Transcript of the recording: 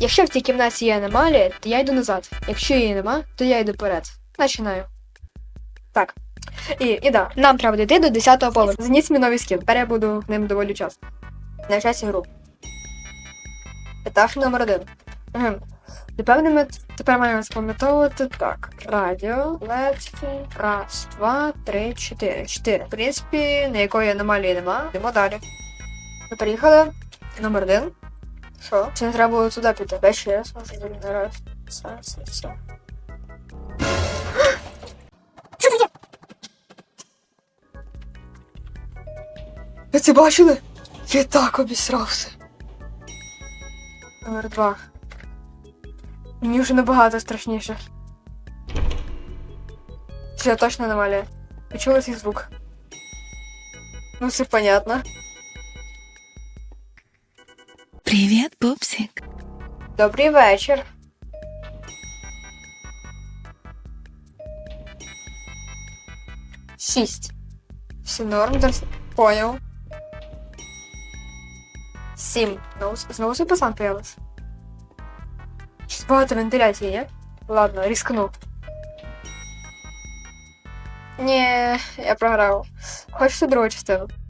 Якщо в цій кімнаті є аномалія, то я йду назад. Якщо її нема, то я йду вперед. Починаю. Так. І, і да, нам треба дійти до 10-го поверху. Заніс мій новий скін. Тепер я буду ним доволі часто. На часі гру. Етаж номер один. Угу. Напевне, ми тепер маємо запам'ятовувати так. Радіо, лецькі, раз, два, три, чотири. Чотири. В принципі, ніякої аномалії нема. Йдемо далі. Ми приїхали. Номер один. Що? Чи не треба було туди піти? Дай ще раз, може, не раз. Все, все, все. Ви це бачили? Я так обісрався. Номер два. Мені вже набагато страшніше. Це точно аномалія. Почули цей звук. Ну, все понятно. Привет, пупсик. Добрий вечір. Шість. Все норм, да? Понял. Сім. Знову, знову супасан появився. Щось багато вентиляції, є? Ладно, рискну. Ні, я програв. Хочете другу частину?